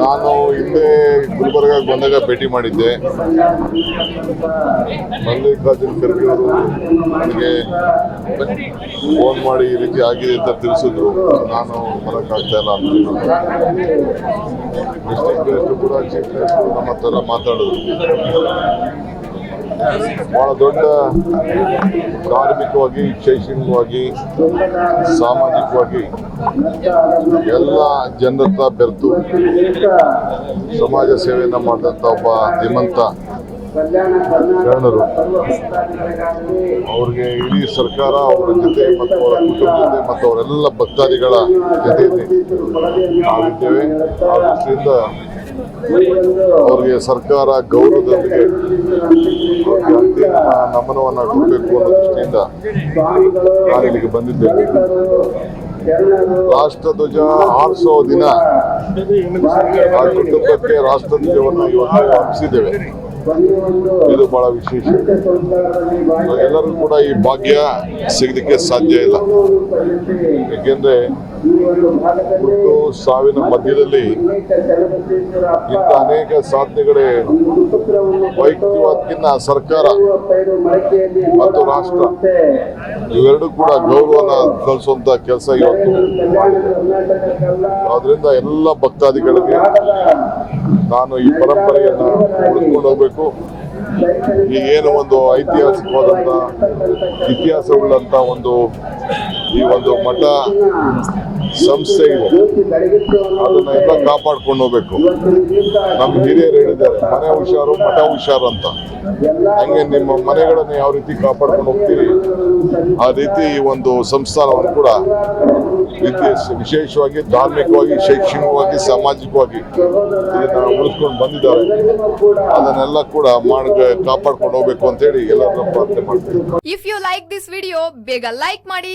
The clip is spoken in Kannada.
ನಾನು ಹಿಂದೆ ಗುಲ್ಬರ್ಗ ಬಂದಾಗ ಭೇಟಿ ಮಾಡಿದ್ದೆ. ಮಲ್ಲಿಕಾರ್ಜುನ್ ಖರ್ಗೆ ಅವರು ನನಗೆ ಫೋನ್ ಮಾಡಿ ಈ ರೀತಿ ಆಗಿದೆ ಅಂತ ತಿಳಿಸಿದ್ರು. ನಾನು ಬರೋಕ್ಕಾಗ್ತಾ ಇಲ್ಲ ಅಂತ ಡಿಸ್ಟ್ರಿಕ್ಟ್ ಕೂಡ ಚೀಫ್ ಮಿನಿಸ್ಟರ್ ನಮ್ಮ ಹತ್ರ ಮಾತಾಡಿದ್ರು. ಬಹಳ ದೊಡ್ಡ ಧಾರ್ಮಿಕವಾಗಿ, ಶೈಕ್ಷಣಿಕವಾಗಿ, ಸಾಮಾಜಿಕವಾಗಿ ಎಲ್ಲ ಜನರತ್ರ ಬೆರೆತು ಸಮಾಜ ಸೇವೆಯನ್ನು ಮಾಡಿದಂಥ ಒಬ್ಬ ಧೀಮಂತ ಶರಣರು ಅವ್ರಿಗೆ ಇಡೀ ಸರ್ಕಾರ ಅವರ ಜೊತೆ ಮತ್ತು ಅವರ ಕುಟುಂಬ ಜೊತೆ ಮತ್ತು ಅವರೆಲ್ಲ ಭಕ್ತಾದಿಗಳ ಜೊತೆಯಲ್ಲಿ ನಾವಿದ್ದೇವೆ ಆ ದೃಷ್ಟಿಯಿಂದ ಅವ್ರಿಗೆ ಸರ್ಕಾರ ಗೌರವದೊಂದಿಗೆ ನಮನವನ್ನು ಕೊಡಬೇಕು ಅನ್ನೋ ದೃಷ್ಟಿಯಿಂದ ನಾನು ಇಲ್ಲಿಗೆ ಬಂದಿದ್ದೇನೆ ರಾಷ್ಟ್ರಧ್ವಜ ಆರಿಸೋ ದಿನ ಆ ಕುಟುಂಬಕ್ಕೆ ರಾಷ್ಟ್ರಧ್ವಜವನ್ನು ಇವತ್ತು ಅರ್ಪಿಸಿದ್ದೇವೆ ಇದು ಬಹಳ ವಿಶೇಷ. ಎಲ್ಲರೂ ಕೂಡ ಈ ಭಾಗ್ಯ ಸಿಗಲಿಕ್ಕೆ ಸಾಧ್ಯ ಇಲ್ಲ. ಏಕೆಂದ್ರೆ ಹುಟ್ಟು ಸಾವಿನ ಮಧ್ಯದಲ್ಲಿ ಇಂಥ ಅನೇಕ ಸಾಧನೆಗಳೇ ವೈಯಕ್ತಿಕವಾದಕ್ಕಿಂತ ಸರ್ಕಾರ ಮತ್ತು ರಾಷ್ಟ್ರ ಇವೆರಡೂ ಕೂಡ ಗೌರವನ ಕಲಿಸುವಂತ ಕೆಲಸ ಇವತ್ತು. ಆದ್ರಿಂದ ಎಲ್ಲ ಭಕ್ತಾದಿಗಳಿಗೆ ನಾನು ಈ ಪರಂಪರೆಯನ್ನ ಉಳಿಸ್ಕೊಂಡು ಹೋಗ್ಬೇಕು. ಈ ಏನು ಒಂದು ಐತಿಹಾಸಿಕವಾದಂತ ಇತಿಹಾಸವುಳ್ಳಂತ ಒಂದು ಈ ಒಂದು ಮಠ ಸಂಸ್ಥೆ ಇದೆ. ಅದನ್ನ ಎಲ್ಲ ಕಾಪಾಡ್ಕೊಂಡು ಹೋಗ್ಬೇಕು. ನಮ್ಮ ಹಿರಿಯರು ಹೇಳಿದ್ದಾರೆ, ಮನೆ ಹುಷಾರು, ಮಠ ಹುಷಾರು ಅಂತ. ಹಂಗೆ ನಿಮ್ಮ ಮನೆಗಳನ್ನ ಯಾವ ರೀತಿ ಕಾಪಾಡ್ಕೊಂಡು ಹೋಗ್ತೀರಿ? ಆ ರೀತಿ ಈ ಒಂದು ಸಂಸ್ಥಾನವನ್ನು ಕೂಡ ವಿಶೇಷ ವಿಶೇಷವಾಗಿ ಧಾರ್ಮಿಕವಾಗಿ, ಶೈಕ್ಷಣಿಕವಾಗಿ, ಸಾಮಾಜಿಕವಾಗಿ ಇದನ್ನ ಉಳಿಸ್ಕೊಂಡು ಬಂದಿದ್ದಾರೆ. ಅದನ್ನೆಲ್ಲ ಕೂಡ ಮಾಡ ಕಾಪಾಡ್ಕೊಂಡು ಹೋಗ್ಬೇಕು ಅಂತ ಹೇಳಿ ಎಲ್ಲರನ್ನ ಪ್ರಾರ್ಥನೆ ಮಾಡ್ತೀವಿ if you like this video ಬೇಗ ಲೈಕ್ ಮಾಡಿ